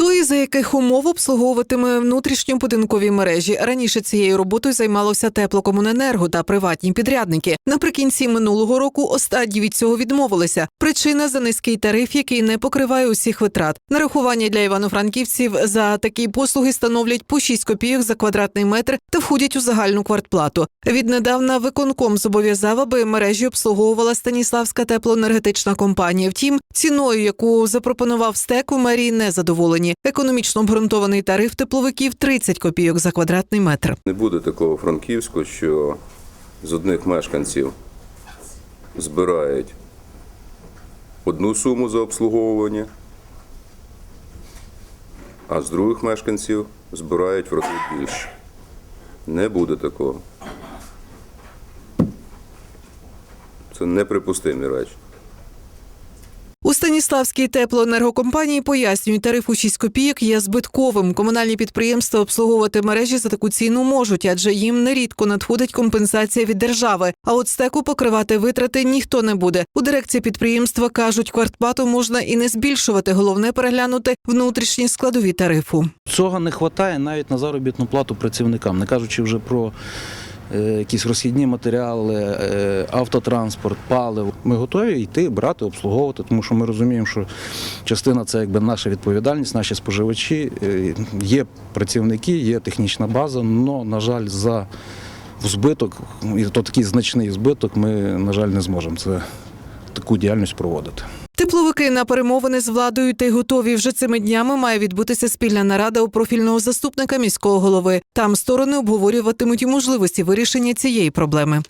Хто і за яких умов обслуговуватиме внутрішньобудинкові мережі? Раніше цією роботою займалося теплокомуненерго та приватні підрядники. Наприкінці минулого року останні від цього відмовилися. Причина за низький тариф, який не покриває усіх витрат. Нарахування для івано-франківців за такі послуги становлять по 6 копійок за квадратний метр та входять у загальну квартплату. Віднедавна виконком зобов'язав, аби мережі обслуговувала Станіславська теплоенергетична компанія. Втім, ціною, яку запропонував стек, у мерії не задоволені. Економічно обґрунтований тариф тепловиків 30 копійок за квадратний метр. Не буде такого франківську, що з одних мешканців збирають одну суму за обслуговування, а з других мешканців збирають в рази більше. Не буде такого. Це неприпустимі речі. Станіславській теплоенергокомпанії пояснюють, тариф у 6 копійок є збитковим. Комунальні підприємства обслуговувати мережі за таку ціну можуть, адже їм нерідко надходить компенсація від держави. А от стеку покривати витрати ніхто не буде. У дирекції підприємства кажуть, квартплату можна і не збільшувати. Головне переглянути внутрішні складові тарифу. Цього не вистачає навіть на заробітну плату працівникам, не кажучи вже про якісь розхідні матеріали, е, автотранспорт, паливо. Ми готові йти, брати, обслуговувати, тому що ми розуміємо, що частина це якби наша відповідальність, наші споживачі. Е, Є працівники, є технічна база, але, на жаль, за збиток, і то такий значний збиток, ми, на жаль, не зможемо це таку діяльність проводити. Тепловики на перемовини з владою та й готові. Вже цими днями має відбутися спільна нарада у профільного заступника міського голови. Там сторони обговорюватимуть і можливості вирішення цієї проблеми.